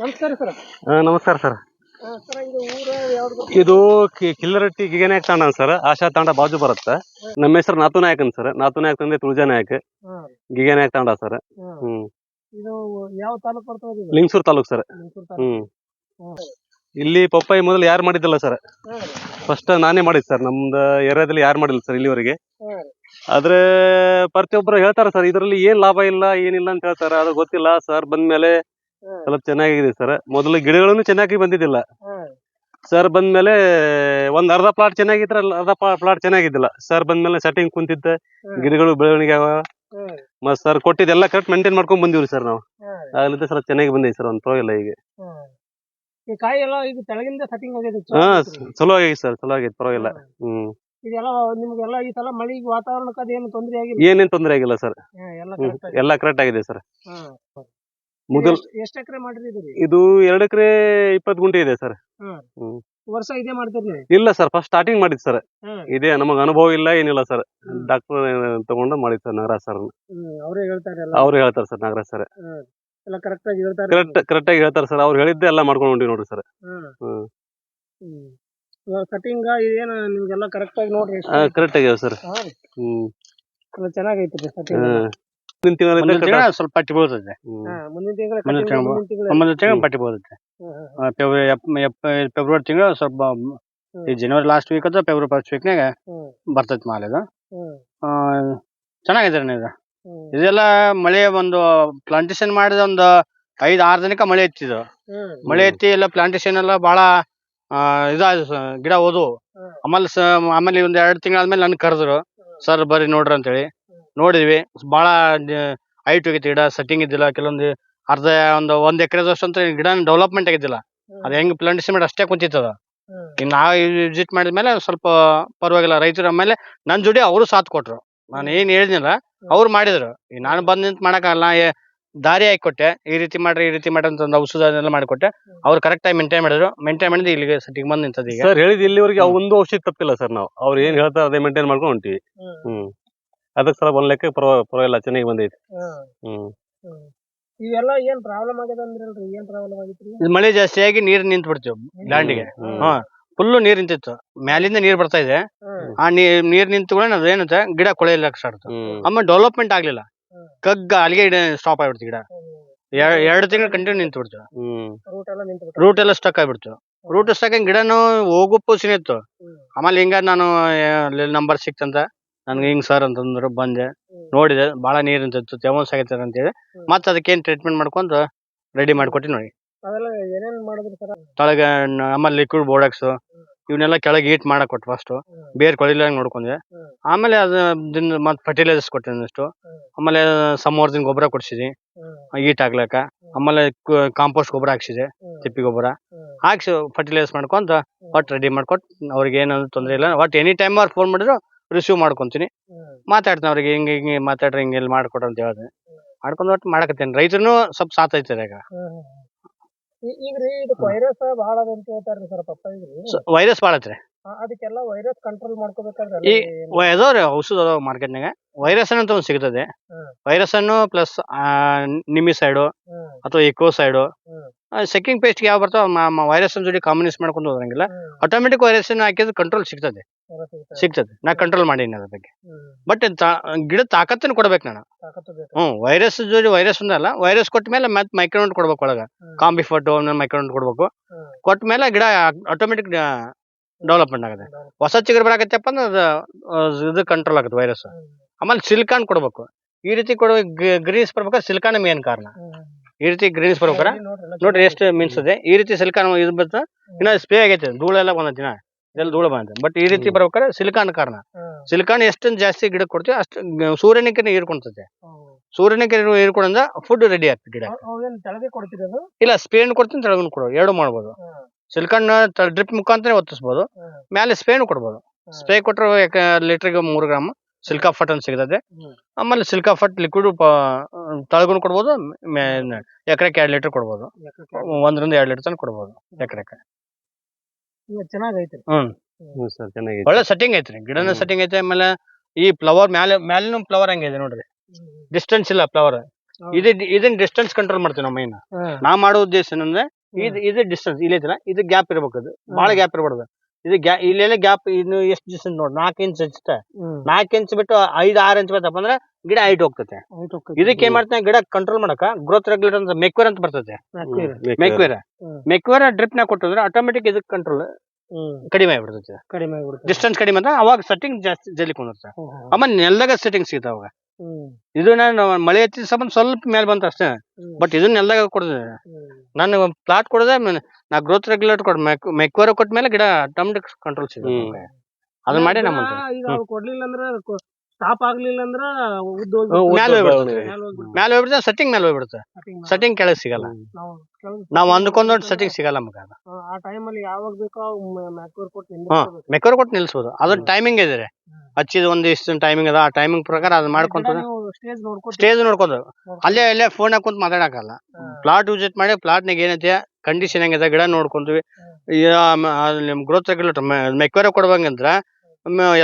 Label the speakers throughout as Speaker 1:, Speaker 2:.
Speaker 1: ನಮಸ್ಕಾರ ಸರ್.
Speaker 2: ಆ, ನಮಸ್ಕಾರ ಸರ್.
Speaker 1: ಸರ್ ಇದು ಊರ ಯಾವ್ದು?
Speaker 2: ಇದು ಕಿ- ಕಿಲ್ಲರಟ್ಟಿ ಗಿಗನಾಯಕ್ ತಾಂಡ ಸರ್. ಆಶಾ ತಾಂಡ ಬಾಜು ಬರುತ್ತೆ. ನಮ್ಮ ಹೆಸರು ನಾತು ನಾಯಕ್ ಅಂತ ಸರ್. ನಾತು ನಾಯಕ್ ತಂದೆ ತುಳಜಾ ನಾಯಕ್.
Speaker 1: ಹಾಂ.
Speaker 2: ಗಿಗನಾಯಕ್ ತಾಂಡ ಸರ್.
Speaker 1: ಹಾಂ.
Speaker 2: ಹ್ಮ್.
Speaker 1: ಇದು ಯಾವ ತಾಲೂಕು ಬರ್ತದೆ ಇದು
Speaker 2: ಲಿಂಗಸೂರ್ ತಾಲೂಕ್ ಸರ್.
Speaker 1: ಮೈಸೂರು ತಾಲೂಕು.
Speaker 2: ಹ್ಮ್. ಇಲ್ಲಿ ಪಪ್ಪಾಯಿ ಮೊದಲು ಯಾರು ಮಾಡಿದ್ದಲ್ಲ ಸರ್.
Speaker 1: ಹಾಂ.
Speaker 2: ಫಸ್ಟ್ ನಾನೇ ಮಾಡಿದ್ ಸರ್. ನಮ್ದು ಏರಿಯಾದಲ್ಲಿ ಯಾರು ಮಾಡಿಲ್ಲ ಸರ್ ಇಲ್ಲಿವರೆಗೆ.
Speaker 1: ಹಾಂ.
Speaker 2: ಆದ್ರೆ ಪ್ರತಿಯೊಬ್ರು ಹೇಳ್ತಾರ ಸರ್ ಇದರಲ್ಲಿ ಏನ್ ಲಾಭ ಇಲ್ಲ ಏನಿಲ್ಲ ಅಂತ ಹೇಳ್ತಾರ. ಅದು ಗೊತ್ತಿಲ್ಲ. ಸರ್ ಬಂದ್ಮೇಲೆ ಸ್ವಲ್ಪ ಚೆನ್ನಾಗಿದೆ ಸರ್ ಮೊದಲು ಗಿಡಗಳನ್ನು ಚೆನ್ನಾಗಿ ಬಂದಿದ್ದಿಲ್ಲ. ಸರ್ ಬಂದ್ಮೇಲೆ ಒಂದ್ ಅರ್ಧ ಪ್ಲಾಟ್ ಚೆನ್ನಾಗಿದ್ರೆ ಅರ್ಧ ಪ್ಲಾಟ್ ಚೆನ್ನಾಗಿದ್ದಿಲ್ಲ. ಸರ್ ಬಂದ್ಮೇಲೆ ಸೆಟ್ಟಿಂಗ್ ಕುಂತಿದ್ದ ಗಿಡಗಳು ಬೆಳವಣಿಗೆ ಆಗ ಮತ್ ಸರ್ ಕೊಟ್ಟಿದ್ದೆಲ್ಲ ಕರೆಕ್ಟ್ ಮೇಂಟೈನ್ ಮಾಡ್ಕೊಂಡ್ ಬಂದಿವ್ರಿ ಸರ್ ನಾವು.
Speaker 1: ಆಗ್ಲಿಂದ
Speaker 2: ಆಗ್ಲಿದ್ದ ಸ್ವಲ್ಪ ಚೆನ್ನಾಗಿ ಬಂದಿದೆ ಸರ್ ಒಂದ್ ಪರವಾಗಿಲ್ಲ ಈಗ
Speaker 1: ಈ ಕಾಯಿ ಎಲ್ಲ ಇದು ತೆಳಗಿಂದ ಸೆಟ್ಟಿಂಗ್ ಆಗಿದೆ
Speaker 2: ಹಾ ಚಲೋ ಆಗೈತಿ ಸರ್ ಚಲೋ ಆಗೈತಿ ಪರವಾಗಿಲ್ಲ. ಹ್ಮ್.
Speaker 1: ಇದೆಲ್ಲ ನಿಮ್ಗೆಲ್ಲ ಈ ಸಲ ಮಳೆಗೆ ವಾತಾವರಣಕ್ಕೆ ಅದೇನು ತೊಂದರೆ ಆಗಿಲ್ಲ?
Speaker 2: ಏನೇನ್ ತೊಂದರೆ ಆಗಿಲ್ಲ ಸರ್
Speaker 1: ಎಲ್ಲ ಕರೆಕ್ಟ್ ಆಗಿದೆ.
Speaker 2: ಸರ್. ಮೊದಲ್
Speaker 1: ಎಷ್ಟು ಎಕರೆ ಇದು
Speaker 2: ಎರಡು ಎಕರೆ ಇಪ್ಪತ್ ಗುಂಟೆ ಇದೆ ಸರ್.
Speaker 1: ಹಾಂ.
Speaker 2: ಹ್ಮ್.
Speaker 1: ವರ್ಷ ಇದೇ ಮಾಡ್ತೀರಿ
Speaker 2: ಇಲ್ಲ ಸರ್ ಫಸ್ಟ್ ಸ್ಟಾರ್ಟಿಂಗ್ ಮಾಡಿದ್ ಸರ್. ಇದೇ ನಮಗ್ ಅನುಭವ ಇಲ್ಲ ಏನಿಲ್ಲ ಸರ್. ಡಾಕ್ಟರ್ ತಗೊಂಡು ಮಾಡಿದ್ ಸರ್ ನಾಗರಾಜ್ ಸರ್
Speaker 1: ಅವರೇ ಹೇಳ್ತಾರೆ ಎಲ್ಲ.
Speaker 2: ಅವ್ರು ಹೇಳ್ತಾರೆ ಸರ್ ನಾಗರಾಜ್ ಸರ್
Speaker 1: ಎಲ್ಲ ಕರೆಕ್ಟ್ ಆಗಿ ಹೇಳ್ತಾರೆ.
Speaker 2: ಕರೆಕ್ಟ್ ಕರೆಕ್ಟ್ ಆಗಿ ಹೇಳ್ತಾರೆ ಸರ್. ಅವ್ರು ಹೇಳಿದ್ದೆ ಎಲ್ಲ ಮಾಡ್ಕೊಂಡು ಹೊಂಟಿವಿ ನೋಡ್ರಿ ಸರ್.
Speaker 1: ಹ್ಮ್. ಇವಾಗ ಕಟಿಂಗ್ ಇದೇನು ನಿಮ್ಗೆಲ್ಲ ಕರೆಕ್ಟ್ ಆಗಿ ನೋಡ್ರಿ
Speaker 2: ಕರೆಕ್ಟ್ ಆಗ್ಯಾವ ಸರ್. ಹ್ಮ್.
Speaker 1: ಚೆನ್ನಾಗೈತೆ ಕಟಿಂಗ್.
Speaker 2: ಮುಂದಿನ ತಿಂಗಳಲ್ಲಿ
Speaker 3: ಮುಂದಿನ
Speaker 2: ಕಟ್ಟ-
Speaker 3: ತಿಂಗಳ ಸ್ವಲ್ಪ ಪಟ್ಟಿ ಬೀಳ್ತದೆ.
Speaker 1: ಹಾ ಮುಂದಿನ ತಿಂಗಳ
Speaker 3: ಮುಂದಿನ
Speaker 1: cutting
Speaker 3: ತಿಂಗಳು.
Speaker 1: ಮುಂದಿನ ತಿಂಗಳು
Speaker 3: ಮುಂದಿನ ತಿಂಗಳ
Speaker 2: ಹ್ಮ್.
Speaker 3: ಪಟ್ಟಿ ಬೀಳುತ್ತೆ
Speaker 1: ಹ್ಮ್, ಹ್ಮ್,
Speaker 3: ಆ, ಫೆಬ್ರವರಿ ಎಪ್- ಎಪ್- ಫೆಬ್ರವರಿ ತಿಂಗಳು ಸ್ವಲ್ಪ ಈ ಜನವರಿ ಲಾಸ್ಟ್ ವೀಕ್ ಅಥವಾ ಫೆಬ್ರವರಿ ಫಸ್ಟ್ ವೀಕ್ನಾಗ
Speaker 1: ನಾಗ
Speaker 3: ಬರ್ತೈತಿ ಮಾಲ್ ಇದು. ಆ, ಚೆನ್ನಾಗಿದೆ ಅಣ್ಣ ಇದು. ಇದೆಲ್ಲ ಮಳೆ ಒಂದು ಪ್ಲಾಂಟೇಶನ್ ಮಾಡಿದ ಒಂದು ಐದ್ ಆರ್ ದಿನಕ್ಕ ಮಳೆ ಐತಿ
Speaker 1: ಇದು.
Speaker 3: ಮಳೆ ಐತಿ ಎಲ್ಲ ಪ್ಲಾಂಟೇಶನ್ ಎಲ್ಲ ಬಹಳ ಆ, ಇದಾದ ಗಿಡ ಓದು
Speaker 1: ಹ್ಮ್.
Speaker 3: ಆಮೇಲೆ ಸ ಆಮೇಲೆ ಒಂದ್ ಎರಡ್ ತಿಂಗಳಾದ್ಮೇಲೆ ನನ್ ಕರೆದ್ರು. ಸರ್ ಬರ್ರಿ ನೋಡ್ರಿ ಅಂತೇಳಿ. ನೋಡಿದ್ವಿ. ಬಹಳ ಹೈಟ್ ಹೋಗಿತ್ತು ಗಿಡ ಸೆಟ್ಟಿಂಗ್ ಇದ್ದಿಲ್ಲ. ಕೆಲವೊಂದು ಅರ್ಧ ಒಂದು ಒಂದ್ ಎಕರೆದಷ್ಟು ಅಂತ ಗಿಡ ಡೆವಲಪ್ಮೆಂಟ್ ಆಗಿದ್ದಿಲ್ಲ. ಅದ್ ಹೆಂಗ್ ಪ್ಲಾಂಟೇಶನ್ ಮಾಡಿ ಅಷ್ಟೇ ಕುಂತಿತ್ತದ ಈಗ ನಾವು ವಿಸಿಟ್ ಮಾಡಿದ್ಮೇಲೆ ಸ್ವಲ್ಪ ಪರವಾಗಿಲ್ಲ. ರೈತರು ಆಮೇಲೆ ನನ್ ಜೋಡಿ ಅವರು ಸಾಥ್ ಕೊಟ್ರು. ನಾನು ಏನ್ ಹೇಳಿದ್ನಲ್ಲ ಅವ್ರು ಮಾಡಿದ್ರು. ಈಗ ನಾನು ಬಂದ್ ನಿಂತ್ ಮಾಡಕ್ಕಾಗಲ್ಲ ಏ- ದಾರಿ ಹಾಕಿ ಕೊಟ್ಟೆ ಈ ರೀತಿ ಮಾಡ್ರಿ ಈ ರೀತಿ ಮಾಡ್ರಿ ಅಂತ ಒಂದು ಔಷಧ ಅದನ್ನೆಲ್ಲ ಮಾಡಿಕೊಟ್ಟೆ. ಅವ್ರು ಕರೆಕ್ಟ್ ಆಗಿ ಮೇಂಟೈನ್ ಮಾಡಿದ್ರು. ಮೇಂಟೈನ್ ಮಾಡಿದ್ ಇಲ್ಲಿಗೆ ಸೆಟ್ಟಿಂಗ್ ಬಂದ್ ನಿಂತದ ಈಗ.
Speaker 2: ಸರ್ ಹೇಳಿದ ಇಲ್ಲಿವರೆಗೆ ಒಂದು ಔಷಧಿ ತಪ್ಪಿಲ್ಲ ಸರ್ ನಾವು. ಅವ್ರು ಏನ್ ಹೇಳ್ತಾರೆ ಅದೇ ಮೇಂಟೈನ್ ಮಾಡ್ಕೊಂಡು ಹೊಂಟಿವಿ.
Speaker 1: ಹ್ಮ್,
Speaker 2: ಹ್ಮ್. ಅದಕ್ಕೆ ಸಲ ಒಂದ್ ಲೆಕ್ಕ ಪರವ- ಪರವಾಗಿಲ್ಲ ಚೆನ್ನಾಗಿ ಬಂದೈತಿ.
Speaker 1: ಹ್ಮ್,
Speaker 2: ಹ್ಮ್.
Speaker 1: ಹ್ಮ್. ಇವೆಲ್ಲ ಏನ್ ಪ್ರಾಬ್ಲಮ್ ಆಗ್ಯದ ಅಂದ್ರಲ್ರಿ ಏನ್ ಪ್ರಾಬ್ಲಮ್ ಆಗಿತ್ರಿ?
Speaker 3: ಇದು ಮಳೆ ಜಾಸ್ತಿ ಆಗಿ ನೀರ್ ನಿಂತ್ ಬಿಡ್ತೀವಿ ಲ್ಯಾಂಡಿಗೆ
Speaker 2: ಹ್ಮ್.
Speaker 3: ಹಾ ಫುಲ್ಲು ನೀರ್ ನಿಂತಿತ್ತು. ಮ್ಯಾಲಿಂದ ನೀರ್ ಬರ್ತಾ ಇದೆ.
Speaker 1: ಹ್ಮ್,
Speaker 3: ಆ ನೀರ್ ನೀರ್ ನಿಂತು ಕೂಡ ಅದೇನಂತೆ ಗಿಡ ಕೊಳೆಯಲ್ಲ ಸ್ಟಾರ್ಟ್
Speaker 2: ಹ್ಮ್.
Speaker 3: ಆಮೇಲೆ ಡೆವಲಪ್ಮೆಂಟ್ ಆಗ್ಲಿಲ್ಲ.
Speaker 1: ಹ್ಮ್.
Speaker 3: ಕಗ್ಗ ಅಲ್ಲಿಗೆ ಸ್ಟಾಪ್ ಆಗ್ಬಿಡ್ತು ಗಿಡ. ಎರಡು ತಿಂಗಳು ಕಂಟಿನ್ಯೂ ನಿಂತು ಬಿಡ್ತು
Speaker 2: ಹ್ಮ್.
Speaker 1: ರೂಟ್ ಎಲ್ಲ ನಿಂತು
Speaker 3: ರೂಟ್ ಎಲ್ಲ ಸ್ಟಕ್ ಆಗ್ಬಿಡ್ತು. ರೂಟ್ ಸ್ಟಕ್ ಆಗಿ ಗಿಡನು ಹೋಗು ಸಿನಿತ್ತು ಇತ್ತು.
Speaker 1: ಹ್ಮ್.
Speaker 3: ಆಮೇಲೆ ಹಿಂಗ ನಾನು ನಂಬರ್ ಸಿಕ್ತಂತ. ನನ್ಗೆ ಹಿಂಗ್ ಸರ್ ಅಂತಂದ್ರು ಬಂದೆ. ನೋಡಿದೆ ಬಹಳ ನೀರ್ ನಿಂತಿತ್ತು ತೇವಾಂಶ ಆಗೈತೆ ಅಂತ
Speaker 1: ಹೇಳಿ
Speaker 3: ಮತ್ತೆ ಅದಕ್ಕೇನ್ ಟ್ರೀಟ್ಮೆಂಟ್ ಮಾಡ್ಕೊಂಡು ರೆಡಿ ಮಾಡ್ಕೊಟ್ಟಿ ನೋಡಿ.
Speaker 1: ಅವೆಲ್ಲ ಏನೇನ್ ಮಾಡಿದ್ರಿ ಸರ್
Speaker 3: ತಳಗ ನ- ಆಮೇಲೆ ಲಿಕ್ವಿಡ್ ಬೋರ್ಡಕ್ಸ್ ಇವನ್ನೆಲ್ಲ ಕೆಳಗೆ ಹೀಟ್ ಮಾಡಕ್ ಕೊಟ್ಟು ಫಸ್ಟ್ ಬೇರ್ ಕೊಳಿಲಾಗ ನೋಡ್ಕೊಂಡೆ. ಆಮೇಲೆ ಅದನ್ನ ದಿನ ಮತ್ತೆ ಫರ್ಟಿಲೈಸರ್ಸ್ ಕೊಟ್ಟೆ ಅಷ್ಟು
Speaker 1: ಆಮೇಲೆ
Speaker 3: ಆಮೇಲೆ ಸಮೋರ್ದಿನ ಗೊಬ್ಬರ ಕೊಡ್ಸಿದಿ. ಹೀಟ್ ಆಗ್ಲಕ್ಕ. ಆಮೇಲೆ ಕಾಂಪೋಸ್ಟ್ ಗೊಬ್ಬರ ಹಾಕ್ಸಿದೆ ತಿಪ್ಪಿ ಗೊಬ್ಬರ. ಹಾಕ್ಸಿ ಫರ್ಟಿಲೈಸ್ ಮಾಡ್ಕೊಂತ ಒಟ್ಟು ರೆಡಿ ಮಾಡ್ಕೊಟ್ ಅವ್ರಿಗೆ ಏನಾದ್ರು ತೊಂದ್ರೆ ಇಲ್ಲ. ಒಟ್ಟು ಎನಿ ಟೈಮ್ ಅವ್ರು ಫೋನ್ ಮಾಡಿದ್ರು ರಿಸೀವ್ ಮಾಡ್ಕೊಂತೀನಿ. ಮಾತಾಡ್ತೀನಿ ಅವ್ರಿಗೆ ಹಿಂಗೆ ಹಿಂಗೆ ಮಾತಾಡ್ರಿ ಹಿಂಗೆ ಇಲ್ಲಿ ಮಾಡ್ಕೊಡ್ರಿ ಅಂತ ಹೇಳ್ತೀನಿ ಮಾಡ್ಕೊಂಡು ಒಟ್ಟು ಮಾಡಕತ್ತೀನಿ. ರೈತರು ಸ್ವಲ್ಪ ಸಾತ್ ಐತಾರೆ ಈಗ.
Speaker 1: ರೀ ಇದಕ್ಕೆ ವೈರಸ್ ಅದ ಅಂತ ಹೇಳ್ತಾರ್ರಿ ಸರ್ ಪಪ್ಪಾಯಿಗ್ರಿ.
Speaker 3: ವೈರಸ್ ಭಾಳ ಐತ್ರಿ
Speaker 1: ಅದಕ್ಕೆಲ್ಲ ವೈರಸ್ ಕಂಟ್ರೋಲ್ ಮಾಡ್ಕೋಬೇಕಾದ್ರೆ
Speaker 3: ಈ ಅದಾವ್ರಿ ಔಷಧ ಅದಾವ ಮಾರ್ಕೆಟ್ನಾಗ. ವೈರಸ್ ಅಂತ ಒಂದು ಸಿಗ್ತದೆ.
Speaker 1: ಹ್ಮ್.
Speaker 3: ವೈರಸ್ ಅನ್ನು ಪ್ಲಸ್ ನಿಮಿಸೈಡು ಅಥವಾ ಇಕೋ ಸೈಡ್ ಸೆಕಿಂಗ್ ಪೇಸ್ಟ್ ಯಾವ ಬರ್ತಾವ ವೈರಸ್ ಜೋಡಿ ಕಾಂಬಿನೇಷನ್ ಮಾಡ್ಕೊಂಡು ಹೋದಂಗಿಲ್ಲ ಆಟೋಮೆಟಿಕ್ ವೈರಸ್ ಹಾಕಿದ್ರೆ ಕಂಟ್ರೋಲ್ ಸಿಗ್ತದೆ. ಸಿಗ್ತದೆ. ನಾ ಕಂಟ್ರೋಲ್ ಮಾಡೀನಿ ಅದ್ರ ಬಗ್ಗೆ. ಬಟ್ ಗಿಡ ತಾಕತ್ತನ್ನು ಕೊಡ್ಬೇಕು ನಾನು. ಹ್ಮ್ ವೈರಸ್ ಜೊತೆ ವೈರಸ್ ಅಲ್ಲ ವೈರಸ್ ಕೊಟ್ಟ ಮೇಲೆ ಮತ್ತೆ ಮೈಕ್ರೋನ್ ಕೊಡ್ಬೇಕು ಒಳಗ.
Speaker 1: ಹ್ಮ್.
Speaker 3: ಕಾಂಬಿ ಫೋಟೋ ಮೈಕ್ರೋನ್ ಕೊಡ್ಬೇಕು.
Speaker 1: ಹ್ಮ್.
Speaker 3: ಕೊಟ್ಟ ಮೇಲೆ ಗಿಡ ಆಟೋಮೆಟಿಕ್ ಡೆವಲಪ್ಮೆಂಟ್ ಆಗುತ್ತೆ. ಹೊಸ ಚಿಗುರು ಬರಾಕತ್ತಪ್ಪ ಅಂದ್ರೆ ಅದು ಆ, ಇದು ಕಂಟ್ರೋಲ್ ಆಗುತ್ತೆ ವೈರಸ್ ಆಮೇಲೆ ಸಿಲಿಕಾನ್ ಕೊಡ್ಬೇಕು. ಈ ರೀತಿ ಕೊಡುವ ಗ್ರೀನ್ಸ್ ಬರ್ಬೇಕಾದ್ರೆ ಸಿಲಿಕಾನ್ ಮೇನ್ ಕಾರಣ. ಈ ರೀತಿ ಗ್ರೀನ್ಸ್ ಬರ್ಬೇಕಾರ ನೋಡ್ರಿ ಎಷ್ಟು ಮೀನ್ಸ್ ಇದೆ. ಈ ರೀತಿ ಸಿಲಿಕಾನ್ ಇದು ಬತ್ತ? ಇನ್ನ ಸ್ಪ್ರೇ ಆಗೈತೆ. ಧೂಳೆಲ್ಲ ಬಂದ ದಿನ ಇದೆಲ್ಲ ಧೂಳು ಬಂದಿದೆ ಬಟ್ ಈ ರೀತಿ ಬರ್ಬೇಕಾದ್ರೆ ಸಿಲಿಕಾನ್ ಕಾರಣ. ಸಿಲಿಕಾನ್ ಎಷ್ಟೊಂದು ಜಾಸ್ತಿ ಗಿಡಕ್ಕೆ ಕೊಡ್ತೀವಿ ಅಷ್ಟು ಗ- ಸೂರ್ಯನಿಕೆ ಸೂರ್ಯನ ಸೂರ್ಯನಿಕೆ ಹೀರ್ಕೊಂಡ ಫುಡ್ ರೆಡಿ ಆಗ್ತದೆ ಗಿಡ
Speaker 1: ತೆಳಗೆ
Speaker 3: ಇಲ್ಲ ಸ್ಪೇನ್ ಕೊಡ್ತೀನಿ ತೆಳಗನ್ ಕೊಡೋ. ಎರಡು ಮಾಡ್ಬೋದು. ಸಿಲಿಕಾನ್ ಡ್ರಿಪ್ ಮುಖಾಂತರ ಒತ್ತಿಸ್ಬೋದು. ಮೇಲೆ ಸ್ಪೇನ್ ಕೊಡ್ಬೋದು. ಸ್ಪ್ರೇ ಕೊಟ್ಟರೆ ಲೀಟರ್ಗೆ ಮೂರು ಗ್ರಾಮ್ ಸಿಲ್ಕಾ ಫಟ್ ಅಂತ ಸಿಗ್ತದೆ. ಆಮೇಲೆ ಸಿಲ್ಕಾ ಫಟ್ ಲಿಕ್ವಿಡ್ ತಳಗುನ್ ಕೊಡ್ಬೋದು ಎಕರೆಕ್ ಎರಡು ಲೀಟರ್ ಕೊಡ್ಬೋದು. ಒಂದರಿಂದ ಎರಡು ಲೀಟರ್ ತನಕ ಕೊಡ್ಬೋದು ಎಕರೆಗೆ
Speaker 1: ಚೆನ್ನಾಗೈತ್ರಿ
Speaker 3: ಹ್ಮ್.
Speaker 2: ಹ್ಮ್. ಸರ್ ಚೆನ್ನಾಗಿ
Speaker 3: ಒಳ್ಳೆ ಸೆಟ್ಟಿಂಗ್ ಐತ್ರಿ. ಗಿಡನ ಸೆಟ್ಟಿಂಗ್ ಐತೆ ಆಮೇಲೆ ಈ ಫ್ಲವರ್ ಮ್ಯಾಲೆ ಮ್ಯಾಲಿನೂ ಫ್ಲವರ್ ಹಂಗಿದೆ ನೋಡ್ರಿ. ಡಿಸ್ಟೆನ್ಸ್ ಇಲ್ಲ ಫ್ಲವರ್. ಇದನ್ ಡಿಸ್ಟೆನ್ಸ್ ಕಂಟ್ರೋಲ್ ಮಾಡ್ತೀವಿ ನಾವು ಮೈನ್ ನಾ ಮಾಡೋ ಉದ್ದೇಶ ಏನಂದ್ರೆ ಇದು ಇದು ಡಿಸ್ಟೆನ್ಸ್ ಇಲ್ಲಿ ಐತಲ್ಲ ಇದು ಗ್ಯಾಪ್ ಇರ್ಬೇಕು ಅದು. ಬಹಳ ಗ್ಯಾಪ್ ಇರಬಾರ್ದು. ಇದು ಗ್ಯಾ ಇಲ್ಲೆಲ್ಲ ಗ್ಯಾಪ್ ಇನ್ನು ಎಷ್ಟು ಡಿಸ್ಟೆನ್ಸ್ ನೋಡಿ ನಾಲ್ಕು ಇಂಚ್ ಅಷ್ಟೇ. ನಾಲ್ಕು ಇಂಚ್ ಬಿಟ್ಟು ಐದು ಆರು ಇಂಚ್ ಬರ್ತಪ್ಪ ಅಂದ್ರೆ ಗಿಡ ಹೈಟ್ ಹೋಗ್ತೈತೆ. ಇದಕ್ಕೆ ಏನ್ ಮಾಡ್ತಾನೆ ಗಿಡ ಕಂಟ್ರೋಲ್ ಮಾಡಕ ಗ್ರೋತ್ ರೆಗ್ಯುಲೇಟರ್ ಅಂತ ಮೆಕ್ವೇರ್ ಅಂತ ಬರ್ತೈತೆ. ಮೆಕ್ವೇರ್. ಮೆಕ್ವೇರ್ ಡ್ರಿಪ್ ನಾಗ ಕೊಟ್ಟಿದ್ರೆ ಆಟೋಮೆಟಿಕ್ ಇದಕ್ಕೆ ಕಂಟ್ರೋಲ್ ಕಡಿಮೆ ಆಗ್ಬಿಡ್ತೈತೆ.
Speaker 1: ಕಡಿಮೆ ಆಗ್ಬಿಡುತ್ತೆ.
Speaker 3: ಡಿಸ್ಟೆನ್ಸ್ ಕಡಿಮೆ ಅಂದ್ರೆ ಅವಾಗ ಸೆಟ್ಟಿಂಗ್ ಜಾಸ್ತಿ ಜಲ್ದಿ ಕುಂದಿರುತ್ತೆ.
Speaker 1: ಅಮ್ಮ ಹ್ಮ್,
Speaker 3: ಆಮೇಲೆ ನೆಲದಾಗ ಸೆಟ್ಟಿಂಗ್ ಸಿಗ್ತಾವ ಅವಾಗ. ಇದು ನಾನು ಮಳೆ ಹತ್ತಿ ಸಂಬಂಧ ಸ್ವಲ್ಪ ಮೇಲೆ ಬಂತ ಅಷ್ಟೇ. ಬಟ್ ಇದನ್ನ ನೆಲದಾಗ ಕೊಡದೆ. ನಾನು ಪ್ಲಾಟ್ ಕೊಡದೆ ನಾ ಗ್ರೋತ್ ರೆಗ್ಯುಲೇಟರ್ ಕೊಡ್ ಮೆಕ್ವರ ಕೊಟ್ಟ ಮೇಲೆ ಗಿಡ ಆಟೋಮೆಟಿಕ್ ಕಂಟ್ರೋಲ್ ಸಿಗುತ್ತೆ. ಅದನ್ನ ಮಾಡಿ ನಮ್ಮ
Speaker 1: ಕೊಡ್ಲಿಲ್ಲ ಅಂದ್ರ ಸ್ಟಾಪ್ ಆಗ್ಲಿಲ್ಲ ಅಂದ್ರ ಉದ್ದ
Speaker 3: ಮ್ಯಾಲೆ ಹೋಗ್ಬಿಡುತ್ತೆ.
Speaker 1: ಮ್ಯಾಲ್ ಹೋಗ್ಬಿಡುತ್ತೆ.
Speaker 3: ಮ್ಯಾಲೆ ಹೋಗ್ಬಿಡುತ್ತೆ ಸೆಟ್ಟಿಂಗ್ ಮೇಲೆ ಹೋಗ್ಬಿಡುತ್ತೆ
Speaker 1: Cutting ಮಾಡಿ.
Speaker 3: ಸೆಟ್ಟಿಂಗ್ ಕೆಳಗೆ ಸಿಗಲ್ಲ.
Speaker 1: ನಾವು ಕೆಳಗೆ
Speaker 3: ನಾವು ಅಂದ್ಕೊಂಡ್ ಸೆಟ್ಟಿಂಗ್ ಸಿಗಲ್ಲ ನಮ್ಗೆ ಅದು.
Speaker 1: ಆ, ಆ ಟೈಮಲ್ಲಿ ಯಾವಾಗ ಬೇಕೋ ಮ್ಯಾಕ್ವರ್ ಕೊಟ್ಟು
Speaker 3: ಹಾ ನಿಲ್ಸ್ಬೋದು. ಅದ್ರ ಟೈಮಿಂಗ್ ಇದೆ ಹಚ್ಚಿದ ಒಂದ್ ಇಷ್ಟು ಟೈಮಿಂಗ್ ಅದ ಆ ಟೈಮಿಂಗ್ ಪ್ರಕಾರ ಅದ್ ಮಾಡ್ಕೊಂತ
Speaker 1: ಗಿಡ ನೀವು ಸ್ಟೇಜ್ ನೋಡ್ಕೊಂಡು
Speaker 3: ಸ್ಟೇಜ್ ಅಲ್ಲೇ ಅಲ್ಲೇ ಫೋನ್ ಹಾಕೊಂತ ಮಾತಾಡಕಲ್ಲ ಪ್ಲಾಟ್ ವಿಸಿಟ್ ಮಾಡಿ ಪ್ಲಾಟ್ ನಾಗ ಏನೈತೆ ಕಂಡೀಷನ್ ಹೆಂಗಿದೆ ಗಿಡ ನೋಡ್ಕೊಂತೀವಿ. ನಿಮ್ ಗ್ರೋತ್ ರೆಗ್ಯುಲೇಟರ್ ಮೆಕ್ವೇರ ಕೊಡ್ಬೇಕಂದ್ರ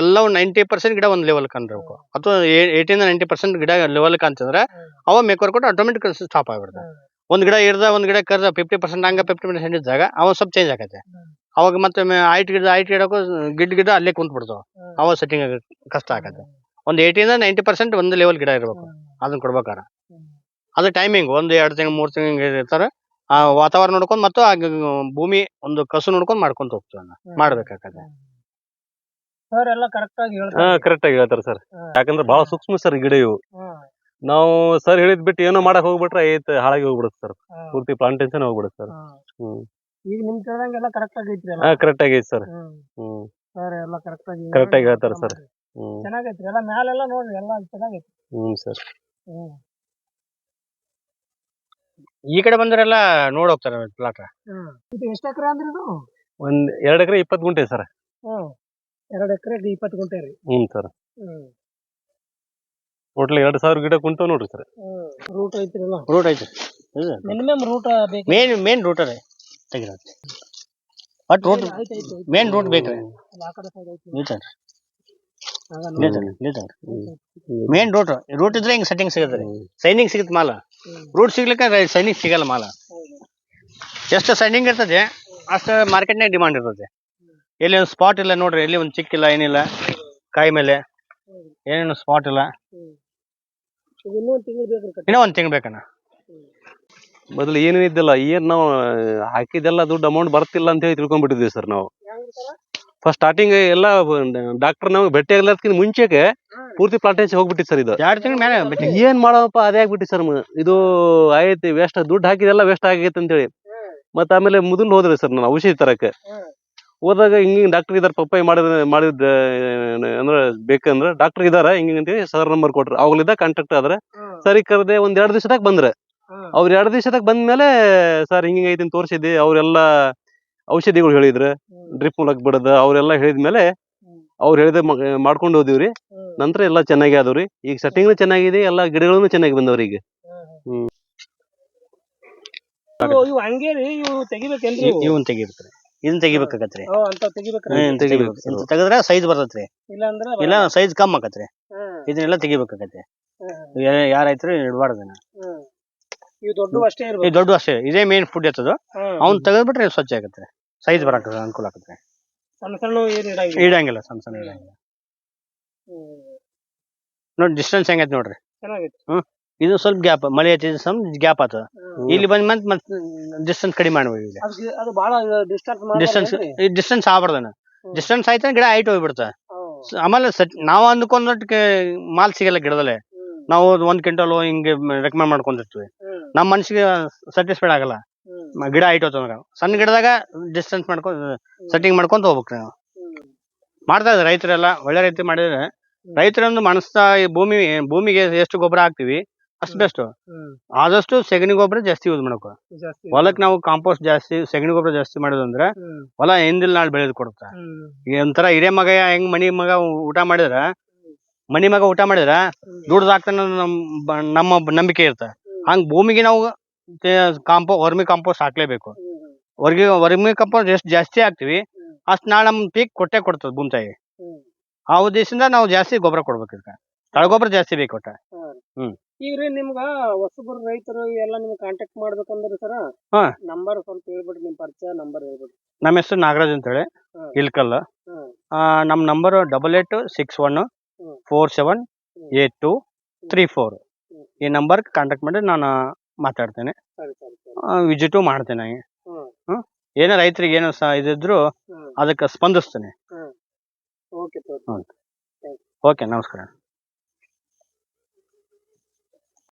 Speaker 3: ಎಲ್ಲವೂ ನೈಂಟಿ ಪರ್ಸೆಂಟ್ ಗಿಡ ಒಂದ್ ಲೆವೆಲ್ ಕಂಡಿರ್ಬೇಕು ಅಥವಾ ಏಯ್ಟಿಂದ ನೈಂಟಿ ಪರ್ಸೆಂಟ್ ಗಿಡ ಲೆವೆಲ್ ಕಾಣ್ತಿದ್ರೆ ಅವ ಮೇಕೋರ್ ಕೊಟ್ಟು ಆಟೋಮೆಟಿಕ್ ಸ್ಟಾಪ್ ಆಗ್ಬಿಡುತ್ತೆ. ಒಂದ್ ಗಿಡ ಇರ್ದ ಒಂದ್ ಗಿಡ ಕರ್ದ ಫಿಫ್ಟಿ ಪರ್ಸೆಂಟ್ ಹಂಗ ಫಿಫ್ಟಿ ಪರ್ಸೆಂಟ್ ಇದ್ದಾಗ ಅವ ಸ್ವಲ್ಪ ಚೇಂಜ್ ಆಗತ್ತೆ. ಅವಾಗ ಮತ್ತೆ ಐಟ್ ಗಿಡ ಐಟ್ ಗಿಡಕ್ಕೂ ಗಿಡ್ ಗಿಡ ಅಲ್ಲೇ ಕುಂತ್ ಬಿಡ್ತಾವ ಅವ ಸೆಟ್ಟಿಂಗ್ ಕಷ್ಟ ಆಗತ್ತೆ. ಒಂದ್ ಏಯ್ಟಿಂದ ನೈಂಟಿ ಪರ್ಸೆಂಟ್ ಒಂದ್ ಲೆವೆಲ್ ಗಿಡ ಇರ್ಬೇಕು. ಅದನ್ನ ಕೊಡ್ಬೇಕಾರ. ಅದು ಟೈಮಿಂಗ್ ಒಂದ್ ಎರಡ್ ತಿಂಗಳು ಮೂರ್ ತಿಂಗಳು ಇರ್ತಾರೆ. ಆ ವಾತಾವರಣ ನೋಡ್ಕೊಂಡ್ ಮತ್ತು ಆ ಭೂಮಿ ಒಂದು ಕಸು ನೋಡ್ಕೊಂಡ್ ಮಾಡ್ಕೊಂತ ಹೋಗ್ತೀವಿ ಮಾಡ್ಬೇಕಾಗತ್ತೆ.
Speaker 1: ಸರ್ ಎಲ್ಲ ಕರೆಕ್ಟ್ ಆಗಿ
Speaker 2: ಹಾ
Speaker 1: ಹೇಳ್ತಾರೆ
Speaker 2: ಕರೆಕ್ಟ್ ಆಗಿ ಹೇಳ್ತಾರೆ ಸರ್. ಯಾಕಂದ್ರೆ ಬಹಳ ಸೂಕ್ಷ್ಮ ಸರ್ ಗಿಡ ಇವು. ನಾವು ಸರ್ ಹೇಳಿದ್ ಬಿಟ್ಟು ಏನೋ ಮಾಡಕ್ ಹೋಗ್ಬಿಟ್ರೆ ಐತ್ ಹಾಳಾಗಿ ಹೋಗ್ಬಿಡುತ್ತೆ ಸರ್. ಪೂರ್ತಿ ಪ್ಲಾಂಟೇಶನ್ ಹೋಗ್ಬಿಡುತ್ತೆ ಸರ್
Speaker 1: ಹ್ಮ್.
Speaker 2: ಹ್ಮ್.
Speaker 1: ಈಗ ನಿಮ್ ಕೇಳ್ದಂಗೆಲ್ಲ ಕರೆಕ್ಟ್ ಆಗೈತ್ರಿ
Speaker 2: ಹಾ ಕರೆಕ್ಟ್ ಆಗೈತಿ ಸರ್
Speaker 1: ಹ್ಮ್. ಸರ್ ಎಲ್ಲ ಕರೆಕ್ಟ್ ಆಗಿ
Speaker 2: Correct ಆಗಿ ಹೇಳ್ತಾರೆ ಸರ್ ಹ್ಮ್.
Speaker 1: ಚೆನ್ನಾಗೈತ್ರಿ ಎಲ್ಲ ಮ್ಯಾಲೆಲ್ಲ ನೋಡ್ರಿ ಎಲ್ಲ ಚೆನ್ನಾಗೈತಿ
Speaker 2: ಹ್ಮ್ ಸರ್
Speaker 1: ಹ್ಮ್
Speaker 3: ಈ ಕಡೆ ಬಂದರೆಲ್ಲ ನೋಡ್ ಹೋಗ್ತಾರೆ ಪ್ಲಾಟ್.
Speaker 1: ಹ್ಮ್ ಇದು ಎಷ್ಟು ಎಕರೆ ಅಂದ್ರಿ ಇದು?
Speaker 2: ಒಂದ್ ಎರಡ್ ಎಕರೆ ಇಪ್ಪತ್ ಗುಂಟೆ ಸರ್
Speaker 1: ಹ್ಮ್ ಎರಡ್ ಎಕರೆ ಇಪ್ಪತ್ತು ಗುಂಟೆ ರೀ.
Speaker 2: ಹ್ಮ್ ಸರ್.
Speaker 1: ಹ್ಮ್.
Speaker 2: ಟೋಟಲ್ ಎರಡ್ ಸಾವಿರ ಗಿಡ ಕುಂತಾವ್ ನೋಡ್ರಿ ಸರ್.
Speaker 1: ರೂಟ್ ಐತ್ರಿಲ್ಲ.
Speaker 3: ರೂಟ್ ಐತೆ
Speaker 1: ಮಿನಿಮಮ್ ರೂಟ್ ಬೇಕು
Speaker 3: ಮೇನ್ ಮೇನ್ ರೂಟ್ ರೀ ಬಟ್ ರೂಟ್
Speaker 1: ಐತೆ ಐತೆ ಐತೆ.
Speaker 3: ಮೇನ್ ರೂಟ್ ಬೇಕು
Speaker 1: ಅಲ್ಲಿ ಆ ಕಡೆ side ಐತಿ
Speaker 3: ನಿಲ್ತಾನೆ
Speaker 1: ಆಗ ನೋಡಿ.
Speaker 3: ನಿಲ್ತಾನೆ ನಿಲ್ತಾನೆ ಮೇನ್ ರೂಟ್ ರೂಟ್ ಇದ್ರೆ ಹಿಂಗ್ ಸೆಟ್ಟಿಂಗ್ ಸಿಗುತ್ತೆ ಸೈನಿಂಗ್ ಸಿಗುತ್ತೆ ಮಾಲ.
Speaker 1: ಹ್ಮ್.
Speaker 3: ರೂಟ್ ಸಿಗ್ಲಿಕ್ಕೆ ಸೈನಿಂಗ್ ಸಿಗಲ್ಲ ಮಾಲ.
Speaker 1: ಹೌದು.
Speaker 3: ಎಷ್ಟು ಸೈನಿಂಗ್ ಇರ್ತದೆ. ಅಷ್ಟು ಮಾರ್ಕೆಟ್ನಾಗ ಡಿಮಾಂಡ್ ಇರ್ತದೆ. ಎಲ್ಲಿ ಒಂದು ಸ್ಪಾಟ್ ಇಲ್ಲ ನೋಡ್ರಿ ಎಲ್ಲಿ ಒಂದು ಚಿಕ್ಕಿಲ್ಲ ಏನಿಲ್ಲ ಕಾಯಿ ಮೇಲೆ. ಏನೇನು ಸ್ಪಾಟ್ ಇಲ್ಲ.
Speaker 1: ಇನ್ನೂ ಒಂದು ತಿಂಗಳು
Speaker 3: ತಿಂಗ್ ಬೇಕಣ್ಣ.
Speaker 2: ಮೊದಲು ಏನೇನು ಇದ್ದಿಲ್ಲ ಏನ್ ನಾವು ಹಾಕಿದೆಲ್ಲ ದುಡ್ಡು ಅಮೌಂಟ್ ಬರ್ತಿಲ್ಲ ಅಂತ ಹೇಳಿ ತಿಳ್ಕೊಂಡ್ಬಿಟ್ಟಿದ್ವಿ ಸರ್ ನಾವು. ಫಸ್ಟ್ ಸ್ಟಾರ್ಟಿಂಗ್ ಎಲ್ಲ ಡಾಕ್ಟರ್ ನಾವು ಭೇಟಿ ಆಗ್ಲದಕ್ಕಿಂತ ಮುಂಚೆಗೆ ಪೂರ್ತಿ ಪ್ಲಾಂಟೇಶನ್ ಹೋಗ್ಬಿಟ್ಟಿತ್ತು ಸರ್ ಇದು.
Speaker 3: ಎರಡು ತಿಂಗಳ ಮೇಲೆ ಬಿಟ್ಟು
Speaker 2: ಏನ್ ಮಾಡೋಪ್ಪ ಅದೇ ಆಗ್ಬಿಟ್ಟಿ ಸರ್ ಇದು ಆಯ್ತು ವೇಸ್ಟ್ ದುಡ್ಡು ಹಾಕಿದೆಲ್ಲ ವೇಸ್ಟ್ ಆಗೈತೆ ಅಂತೇಳಿ. ಮತ್ತೆ ಆಮೇಲೆ ಮೊದಲು ಹೋದ್ರಿ ಸರ್ ನಾನು ಔಷಧಿ ತರಕ್ಕೆ. ಹೋದಾಗ ಹಿಂಗ ಡಾಕ್ಟರ್ ಇದಾರ ಪಪ್ಪಾಯಿ ಮಾಡಿದ ಮಾಡಿದ ಅಂದ್ರೆ ಬೇಕಂದ್ರ ಡಾಕ್ಟರ್ ಇದಾರ ಹಿಂಗ ಅಂತೇಳಿ ಸರ್ ನಂಬರ್ ಕೊಟ್ರು ಅವಾಗಲಿದ್ದ ಕಾಂಟ್ಯಾಕ್ಟ್ ಆದ್ರೆ ಸರಿ ಕರೆದೆ ಒಂದ್ ಎರಡ್ ದಿವಸದಾಗ ಬಂದ್ರೆ. ಅವ್ರ ಎರಡ್ ದಿವಸದಾಗ ಬಂದ್ಮೇಲೆ ಸರ್ ಹಿಂಗ್ ಐತಿ ತೋರಿಸಿದ್ದೆ ಅವ್ರೆಲ್ಲ ಔಷಧಿಗಳು ಹೇಳಿದ್ರು. ಡ್ರಿಪ್ ಮೂಲಕ ಬಿಡದ ಅವ್ರೆಲ್ಲ ಹೇಳಿದ್ಮೇಲೆ. ಅವ್ರು ಹೇಳಿದ ಮಾಡ್ಕೊಂಡು ಹೋದಿವ್ರಿ. ನಂತರ ಎಲ್ಲ ಚೆನ್ನಾಗಿ ಆದವ್ರಿ ಈಗ ಸೆಟ್ಟಿಂಗ್ ಚೆನ್ನಾಗಿದೆ ಎಲ್ಲ ಗಿಡಗಳನ್ನು ಚೆನ್ನಾಗಿ ಬಂದವ್ರಿ ಈಗ ಹ್ಮ್.
Speaker 1: ಇವ್ ತೆಗಿಬೇಕೇನ್ರಿ ಇವು?
Speaker 3: ಇವನ್ ತೆಗಿಬೇಕ್ರಿ ಇದನ್ನ ತೆಗಿಬೇಕಾಗತ್ರಿ.
Speaker 1: ಓ, ಅಂತ ತೆಗಿಬೇಕ್ರಿ.
Speaker 3: ಹ್ಮ್,
Speaker 2: ತೆಗಿಬೇಕು.
Speaker 3: ತೆಗಿಬೇಕು. ಇಂತ ತೆಗೆದ್ರೆ ಸೈಜ್ ಬರ್ತೈತ್ರಿ
Speaker 1: ಇಲ್ಲ ಅಂದ್ರೆ
Speaker 3: ಇಲ್ಲ ಸೈಜ್ ಕಮ್ಮಿ ಆಕತ್ರಿ
Speaker 1: ಹ್ಮ್.
Speaker 3: ಇದನ್ನೆಲ್ಲ ತೆಗಿಬೇಕಾಗತ್ತೆ.
Speaker 1: ಹ್ಮ್.
Speaker 3: ಯಾರ ಐತ್ರಿ ಇಡಬಾರ್ದು
Speaker 1: ಹ್ಮ್. ಇವು ದೊಡ್ಡ ಅಷ್ಟೇ
Speaker 3: ಈ
Speaker 1: ಇರ್ಬೇಕು
Speaker 3: ದೊಡ್ಡ ಅಷ್ಟೇ. ಇದೇ ಮೇನ್ ಫುಡ್ ಇರ್ತದ ಅವ್ನ್ ತೆಗೆದ್ಬಿಟ್ರೆ ಸ್ವಚ್ಛ ಆಗತ್ರಿ ಸೈಜ್ ಬರಕ ಅನುಕೂಲ ಆಗತ್ರಿ
Speaker 1: ಸಣ್ಣ ಸಣ್ಣ ಏನ್ ಇಡಂಗಿಲ್ಲ.
Speaker 3: ಇಡಂಗಿಲ್ಲ ಸಣ್ಣ ಸಣ್ಣ ಇಡಂಗಿಲ್ಲ.
Speaker 1: ಹ್ಮ್.
Speaker 3: ನೋಡಿ ಡಿಸ್ಟೆನ್ಸ್ ಹೆಂಗೈತಿ ನೋಡ್ರಿ.
Speaker 1: ಚೆನ್ನಾಗೈತಿ.
Speaker 3: ಇದು ಸ್ವಲ್ಪ ಗ್ಯಾಪ್ ಮಳೆ ಹತ್ತಿದ ಸಮ್ ಗ್ಯಾಪ್ ಆತದ. ಇಲ್ಲಿ ಬಂದ್ ಮತ್ ಮತ್ ಡಿಸ್ಟೆನ್ಸ್ ಕಡಿಮೆ ಮಾಡ್ಬೇಕು
Speaker 1: ಈಗ. ಅದು ಬಹಳ
Speaker 3: ಡಿಸ್ಟೆನ್ಸ್ ಈ ಡಿಸ್ಟೆನ್ಸ್ ಆಗ್ಬಾರ್ದನ. ಡಿಸ್ಟೆನ್ಸ್ ಆಯ್ತು ಗಿಡ ಹೈಟ್ ಹೋಗ್ಬಿಡ್ತ. ಆಮೇಲೆ ನಾವ್ ನಾವು ಮಾಲ್ ಸಿಗಲ್ಲ ಗಿಡದಲ್ಲಿ. ನಾವು ಒಂದ್ ಕ್ವಿಂಟಲ್ ಹಿಂಗೆ ರೆಕಮೆಂಡ್ ಮಾಡ್ಕೊಂಡಿರ್ತೀವಿ ನಮ್ಮ ಮನ್ಸಿಗೆ ಸ್ಯಾಟಿಸ್ಫೈಡ್ ಆಗಲ್ಲ. ಗಿಡ ಹೈಟ್ ಹೋಗ್ತದ ಸಣ್ಣ ಗಿಡದಾಗ ಡಿಸ್ಟೆನ್ಸ್ ಮಾಡ್ಕೊಂಡ್ ಸೆಟ್ಟಿಂಗ್ ಮಾಡ್ಕೊಂತ ಹೋಗ್ಬೇಕು ನಾವು. ಮಾಡ್ತಾ ಇದ್ದಾರೆ ರೈತರೆಲ್ಲ ಒಳ್ಳೆ ರೈತರು ಮಾಡಿದ್ರೆ ರೈತರೊಂದು ಮನಸ್ತಾ ಭೂಮಿ ಭೂಮಿಗೆ ಎಷ್ಟು ಗೊಬ್ಬರ ಹಾಕ್ತಿವಿ ಅಷ್ಟು ಬೆಸ್ಟ್ ಆದಷ್ಟು ಸೆಗಣಿ ಗೊಬ್ಬರ ಜಾಸ್ತಿ ಯೂಸ್ ಮಾಡಬೇಕು.
Speaker 1: ಜಾಸ್ತಿ
Speaker 3: ಹೊಲಕ್ ನಾವು ಕಾಂಪೋಸ್ಟ್ ಜಾಸ್ತಿ ಸೆಗಣಿ ಗೊಬ್ಬರ ಜಾಸ್ತಿ ಮಾಡೋದಂದ್ರ
Speaker 1: ಹ್ಮ್.
Speaker 3: ಹೊಲ ಹಿಂದಿಲ್ ನಾಳೆ ಬೆಳೆದು ಕೊಡುತ್ತೆ.
Speaker 1: ಹ್ಮ್.
Speaker 3: ಈ ಒಂಥರ ಹಿರೇ ಮಗ ಹೆಂಗ್ ಮನಿ ಮಗ ಊಟ ಮಾಡಿದ್ರ ಮನಿ ಮಗ ಊಟ ಮಾಡಿದ್ರ ದುಡ್ದು ಹಾಕ್ತಾನ ನಮ್ ಬ- ನಮ್ಮ ಬ- ನಂಬಿಕೆ ಇರ್ತ ಹಂಗ ಭೂಮಿಗೆ ನಾವು ಕಾಂಪೋ ವರ್ಮಿ ಕಾಂಪೋಸ್ಟ್ ಹಾಕ್ಲೇಬೇಕು. ವರ್ಗಿ ವರ್ಮಿ ಕಾಂಪೋಸ್ಟ್ ಎಷ್ಟು ಜಾಸ್ತಿ ಹಾಕ್ತಿವಿ ಅಷ್ಟ್ ನಾಳೆ ನಮ್ ಪೀಕ್ ಕೊಟ್ಟೆ ಕೊಡ್ತದ ಭೂಮಿ ತಾಯಿ
Speaker 1: ಹ್ಮ್.
Speaker 3: ಆ ಉದ್ದೇಶದಿಂದ ನಾವು ಜಾಸ್ತಿ ಗೊಬ್ಬರ ಕೊಡ್ಬೇಕು ಇದಕ್ಕೆ ತಳಗೊಬ್ಬರ ಜಾಸ್ತಿ ಬೇಕು ಒಟ್ಟ.
Speaker 1: ಈಗ ರೀ ನಿಮ್ಗ ಹೊಸಬರು ರೈತರು ಎಲ್ಲ ನಿಮ್ಗೆ ಕಾಂಟ್ಯಾಕ್ಟ್ ಮಾಡ್ಬೇಕಂದ್ರೆ ಸರ
Speaker 3: ಹಾ.
Speaker 1: ನಂಬರ್ ಸ್ವಲ್ಪ ಹೇಳ್ಬಿಡ್ರಿ ನಿಮ್ ಪರಿಚಯ ನಂಬರ್ ಹೇಳ್ಬಿಡ್ರಿ.
Speaker 3: ನಮ್ಮ ಹೆಸರು ನಾಗರಾಜ್ ಅಂತ
Speaker 1: ಹೇಳಿ
Speaker 3: ಇಲ್ಕಲ್
Speaker 1: ಹ್ಮ್.
Speaker 3: ನಮ್ಮ number double eight six one
Speaker 1: ಹ್ಮ್.
Speaker 3: ಫೋರ್ ಸೆವೆನ್
Speaker 1: ಹ್ಮ್.
Speaker 3: ಏಟ್ ಟು ತ್ರೀ ಫೋರ್
Speaker 1: ಹ್ಮ್.
Speaker 3: ಈ ನಂಬರ್ ಕಾಂಟ್ಯಾಕ್ಟ್ ಮಾಡಿ ನಾನು ಮಾತಾಡ್ತೇನೆ.
Speaker 1: ಸರಿ ಸರಿ ಸರಿ.
Speaker 3: ವಿಸಿಟು ಮಾಡ್ತೇನೆ
Speaker 1: ಹ್ಮ್.
Speaker 3: ಏನೋ ರೈತರಿಗೆ ಏನೋ ಸ ಇದಿದ್ರು
Speaker 1: ಹ್ಮ್.
Speaker 3: ಅದಕ್ಕೆ ಸ್ಪಂದಿಸ್ತೇನೆ.
Speaker 1: ಓಕೆ
Speaker 3: ಓಕೆ ನಮಸ್ಕಾರ.